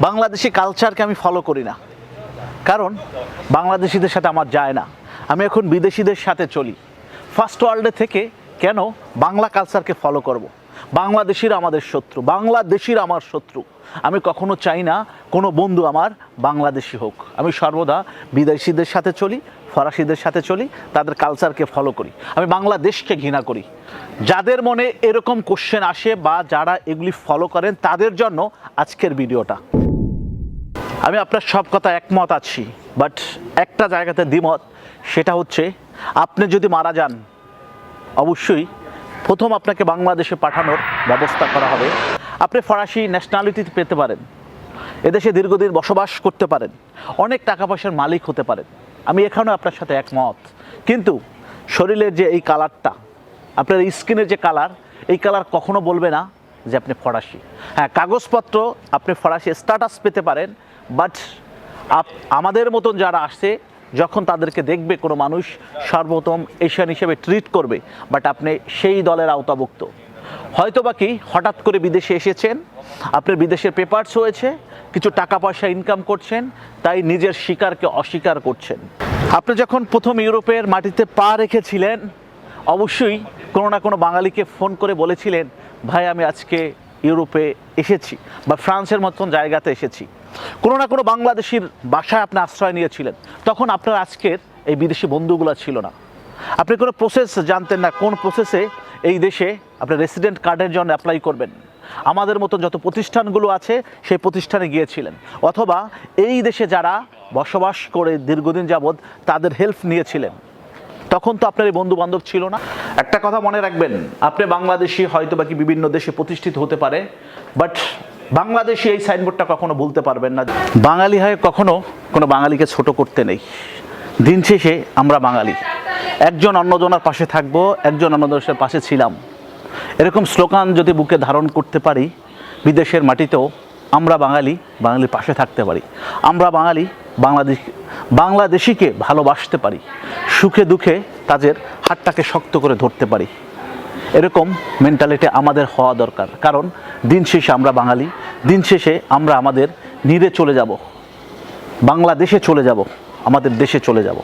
বাংলাদেশি কালচারকে আমি ফলো করি না। কারণ বাংলাদেশিদের সাথে আমার যায় না। আমি এখন বিদেশিদের সাথে চলি। ফার্স্ট ওয়ার্ল্ডে থেকে কেন বাংলা কালচারকে ফলো করব। বাংলাদেশিরা আমাদের শত্রু, বাংলাদেশির আমার শত্রু। আমি কখনো চাই না কোনো বন্ধু আমার বাংলাদেশি হোক। আমি সর্বদা বিদেশিদের সাথে চলি, ফরাসিদের সাথে চলি, তাদের কালচারকে ফলো করি। আমি বাংলাদেশকে ঘৃণা করি। যাদের মনে এরকম কোশ্চেন আসে বা যারা এগুলি ফলো করেন, তাদের জন্য আজকের ভিডিওটা আমি আপনার সব কথা একমত আছি বাট একটা জায়গাতে দ্বিমত, সেটা হচ্ছে আপনি যদি মারা যান, অবশ্যই প্রথম আপনাকে বাংলাদেশে পাঠানোর ব্যবস্থা করা হবে। আপনি ফরাসি ন্যাশনালিটি পেতে পারেন, এদেশে দীর্ঘদিন বসবাস করতে পারেন, অনেক টাকা পয়সার মালিক হতে পারেন। আমি এখানেও আপনার সাথে একমত। কিন্তু শরীরের যে এই কালারটা আপনার স্কিনের যে কালার এই কালার কখনো বলবে না। যে আপনি ফরাসি। হ্যাঁ কাগজপত্র আপনি ফরাসি স্ট্যাটাস পেতে পারেন বাট আমাদের মতন যারা আসছে, যখন তাদেরকে দেখবে কোনো মানুষ সর্বপ্রথম এশিয়ান হিসেবে ট্রিট করবে বাট আপনি সেই দলের আওতাভুক্ত। হয়তো বা কি হঠাৎ করে বিদেশে এসেছেন, আপনার বিদেশের পেপারস হয়েছে, কিছু টাকা পয়সা ইনকাম করছেন, তাই নিজের শিকারকে অস্বীকার করছেন। আপনি যখন প্রথম ইউরোপের মাটিতে পা রেখেছিলেন, অবশ্যই কোনো না কোনো বাঙালিকে ফোন করে বলেছিলেন ভাই, আমি আজকে ইউরোপে এসেছি বা ফ্রান্সের মতন জায়গাতে এসেছি। কোনো না কোনো বাংলাদেশির বাসায় আপনি আশ্রয় নিয়েছিলেন। তখন আপনার আজকের এই বিদেশি বন্ধুগুলো ছিল না। আপনি কোনো প্রসেস জানতেন না কোন প্রসেসে এই দেশে আপনি রেসিডেন্ট কার্ডের জন্য অ্যাপ্লাই করবেন। আমাদের মতো যত প্রতিষ্ঠানগুলো আছে, সেই প্রতিষ্ঠানে গিয়েছিলেন। অথবা এই দেশে যারা বসবাস করে দীর্ঘদিন যাবৎ তাদের হেল্প নিয়েছিলেন। তখন তো আপনার এই বন্ধু বান্ধব ছিল না। একটা কথা মনে রাখবেন, আপনি বাংলাদেশি হয়তো বাকি বিভিন্ন দেশে প্রতিষ্ঠিত হতে পারে বাট বাংলাদেশি এই সাইনবোর্ডটা কখনো বলতে পারবেন না। বাঙালি হয়ে কখনো কোনো বাঙালিকে ছোট করতে নেই। দিন শেষে আমরা বাঙালি। একজন অন্যজনের পাশে থাকব, একজন অন্যজনের পাশে ছিলাম। এরকম স্লোগান যদি বুকে ধারণ করতে পারি, বিদেশের মাটিতেও আমরা বাঙালি, বাঙালির পাশে থাকতে পারি। আমরা বাঙালি বাংলাদেশ, বাংলাদেশিকে ভালোবাসতে পারি। সুখে দুঃখে তাদের হাতটাকে শক্ত করে ধরতে পারি। এরকম মেন্টালিটি আমাদের হওয়া দরকার। কারণ দিন শেষে আমরা বাঙালি, দিন শেষে আমরা আমাদের নিরে চলে যাব। বাংলাদেশে চলে যাব, আমাদের দেশে চলে যাব।